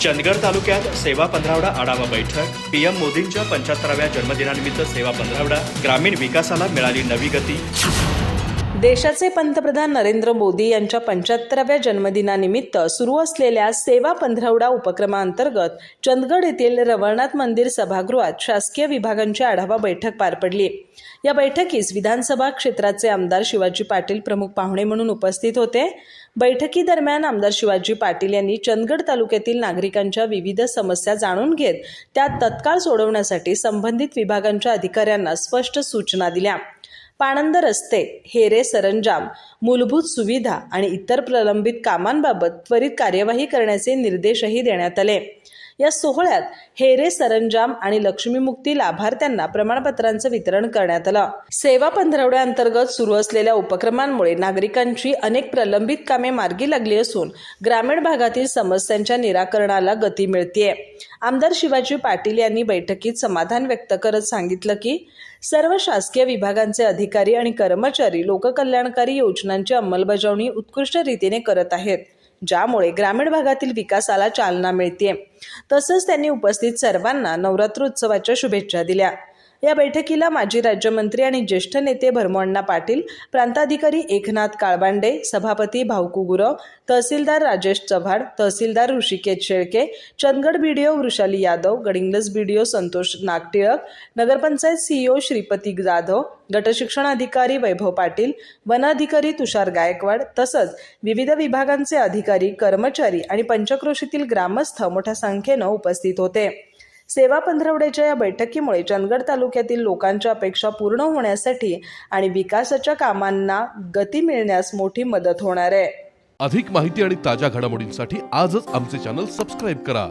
चंदगड तालुक्यात सेवा पंधरावडा आढावा बैठक. पीएम मोदींच्या पंच्याहत्तराव्या जन्मदिनानिमित्त सेवा पंधरावडा. ग्रामीण विकासाला मिळाली नवी गती. देशाचे पंतप्रधान नरेंद्र मोदी यांच्या पंच्याहत्तराव्या जन्मदिनानिमित्त सुरू असलेल्या सेवा पंधरवडा उपक्रमाअंतर्गत चंदगड येथील रवळनाथ मंदिर सभागृहात शासकीय विभागांची आढावा बैठक पार पडली. या बैठकीस विधानसभा क्षेत्राचे आमदार शिवाजी पाटील प्रमुख पाहुणे म्हणून उपस्थित होते. बैठकीदरम्यान आमदार शिवाजी पाटील यांनी चंदगड तालुक्यातील नागरिकांच्या विविध समस्या जाणून घेत त्या तत्काळ सोडवण्यासाठी संबंधित विभागांच्या अधिकाऱ्यांना स्पष्ट सूचना दिल्या. पाणंद रस्ते हेरे सरंजाम मूलभूत सुविधा आणि इतर प्रलंबित कामांबाबत त्वरित कार्यवाही करण्याचे निर्देशही देण्यात आले. या सोहळ्यात हेरे सरंजाम आणि लक्ष्मीमुक्ती लाभार्थ्यांना प्रमाणपत्रांचं वितरण करण्यात आलं. सेवा पंधरवड्याअंतर्गत सुरू असलेल्या उपक्रमांमुळे नागरिकांची अनेक प्रलंबित कामे मार्गी लागली असून ग्रामीण भागातील समस्यांच्या निराकरणाला गती मिळतीये. आमदार शिवाजी पाटील यांनी बैठकीत समाधान व्यक्त करत सांगितलं की सर्व शासकीय विभागांचे अधिकारी आणि कर्मचारी लोककल्याणकारी योजनांची अंमलबजावणी उत्कृष्ट रीतीने करत आहेत. ज्यामुळे ग्रामीण भागातील विकासाला चालना मिळते तसंच त्यांनी उपस्थित सर्वांना नवरात्रोत्सवाच्या शुभेच्छा दिल्या. या बैठकीला माजी राज्यमंत्री आणि ज्येष्ठ नेते भरमण्णा पाटील प्रांताधिकारी एकनाथ काळबांडे सभापती भाऊकू गुरव तहसीलदार राजेश चव्हाण तहसीलदार ऋषिकेश शेळके चंदगड बीडीओ वृषाली यादव गडिंग्लस बीडीओ संतोष नागटिळक नगरपंचायत सीईओ श्रीपती जाधव गटशिक्षण अधिकारी वैभव पाटील वन अधिकारी तुषार गायकवाड तसंच विविध विभागांचे अधिकारी कर्मचारी आणि पंचक्रोशीतील ग्रामस्थ मोठ्या संख्येनं उपस्थित होते. सेवा पंधरवड्याच्या या बैठकीमुळे चंदगड तालुक्यातील लोकांच्या अपेक्षा पूर्ण होण्यासाठी आणि विकासाच्या कामांना गती मिळण्यास मोठी मदत होणार आहे. अधिक माहिती आणि ताज्या घडामोडींसाठी आजच आमचे चॅनल सबस्क्राईब करा.